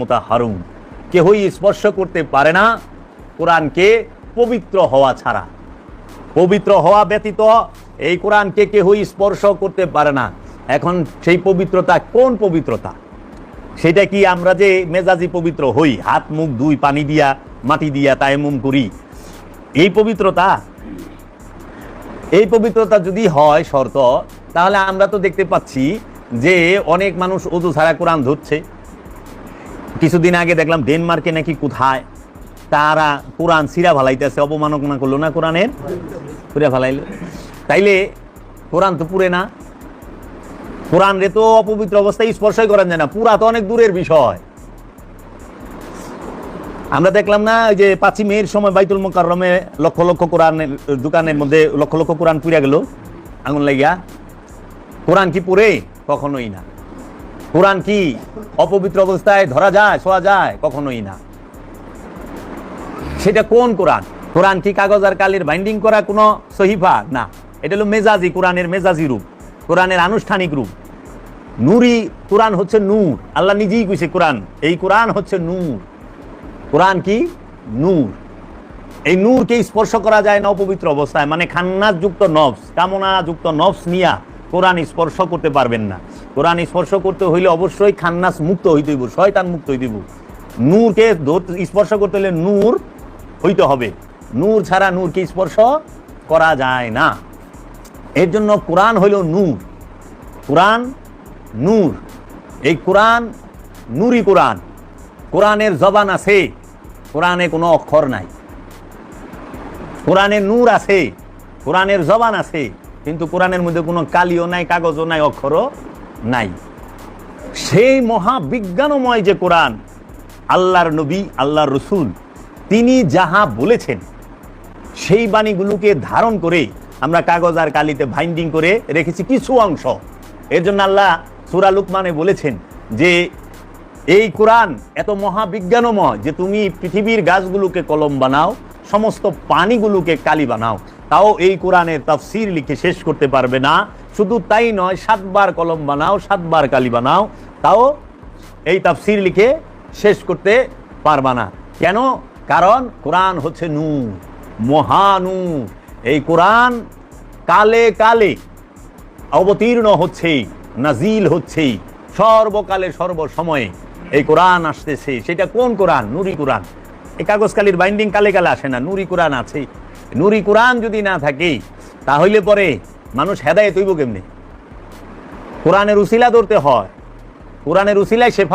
মুতাহহারুন কেহই স্পর্শ করতে পারে না কোরআনকে পবিত্র হওয়া ছাড়া। পবিত্র হওয়া ব্যতীত এই কোরআনকে কেহই স্পর্শ করতে পারে না। এখন সেই পবিত্রতা কোন পবিত্রতা? সেটা কি আমরা যে মেজাজি পবিত্র হই, হাত, মুখ, দুই, পানি দিয়া, মাটি দিয়া, তায়াম্মুম করি? এই পবিত্রতা? এই পবিত্রতা যদি হয় শর্ত, তাহলে আমরা তো দেখতে পাচ্ছি যে অনেক মানুষ অজু ছাড়া কোরআন ধরছে। কিছুদিন আগে দেখলাম ডেনমার্কে নাকি কোথায় তারা কোরআন সিরা ফালাইতেছে অপমাননা করল না কোরআনের? পুরা ফালাইলো। তাইলে কোরআন তো পুরে না। কোরআন রে তো অপবিত্র অবস্থায় স্পর্শই করেন যায় না। পুরা তো অনেক দূরের বিষয়। আমরা দেখলাম না, ওই যে পাঁচই মেয়ের সময় বাইতুল মোকাররমে লক্ষ লক্ষ কোরআনের দোকানের মধ্যে লক্ষ লক্ষ কোরআন পুড়ে গেল। আগুন লাগিয়া। কোরআন কি পুরে? কখনোই না। কোরআন কি অপবিত্র অবস্থায় ধরা যায়, শোয়া যায়? কখনোই না। সেটা কোন কোরআন? কোরআন কি কাগজ আর কালির বাইন্ডিং করা কোনো সহিফা? না। এটা হলো মেজাজি, কোরআনের মেজাজি রূপ, কোরআনের আনুষ্ঠানিক রূপ। নূরি কোরআন হচ্ছে নূর। আল্লাহ নিজেই কইছে কোরআন। এই কোরআন হচ্ছে নূর। কোরআন কি? নূর। এই নূরকে স্পর্শ করা যায় না অপবিত্র অবস্থায়। মানে খান্নাস যুক্ত নফস কামনা যুক্ত নফস নিয়া। কোরআন স্পর্শ করতে পারবেন না। কোরআন স্পর্শ করতে হইলে অবশ্যই খান্নাস মুক্ত হইতে হইব, শয়তান মুক্ত হইতে হইব। নূরকে স্পর্শ করতে হলে নূর হইতে হবে। নূর ছাড়া নূরকে স্পর্শ করা যায় না। এর জন্য কোরআন হইল নূর। কোরআন নূর। এই কোরআন নূরি কোরআন। কোরআনের জবান আছে, কোরআনে কোনো অক্ষর নাই। কোরআনে নূর আছে, কোরআনের জবান আছে। কিন্তু কোরআনের মধ্যে কোনো কালিও নাই, কাগজও নাই, অক্ষরও নাই। সেই মহাবিজ্ঞানময় যে কোরআন, আল্লাহর নবী, আল্লাহর রসুল, তিনি যাহা বলেছেন, সেই বাণীগুলোকে ধারণ করে আমরা কাগজ আর কালিতে বাইন্ডিং করে রেখেছি কিছু অংশ। এর জন্য আল্লাহ সুরা লুকমানে বলেছেন যে, এই কোরআন এত মহাবিজ্ঞানময় যে তুমি পৃথিবীর গাছগুলোকে কলম বানাও সমস্ত পানিগুলোকে কালি বানাও। তাও এই কোরআনের তাফসির লিখে শেষ করতে পারবে না। শুধু তাই নয়, সাতবার কলম বানাও, সাতবার কালি বানাও, তাও এই তাফসির লিখে শেষ করতে পারবা না। কেন? কারণ কোরআন হচ্ছে নূর, মহানূর। এই কোরআন কালে কালে অবতীর্ণ হচ্ছে নাজিল হচ্ছে সর্বকালে সর্বসময়ে এই কোরআন আসতেছে। সেটা কোন কোরআন? নুরি কোরআন। এই কাগজ কালির বাইন্ডিং কালে কালে আসে না, নুরি কোরআন আছে নুরি কোরআন যদি না থাকে, তাহলে পরে মানুষ হেদায়ে তৈব কেমনি? কোরআনের উসিলা ধরতে হয়। কোরআনের উসিলায় শেফা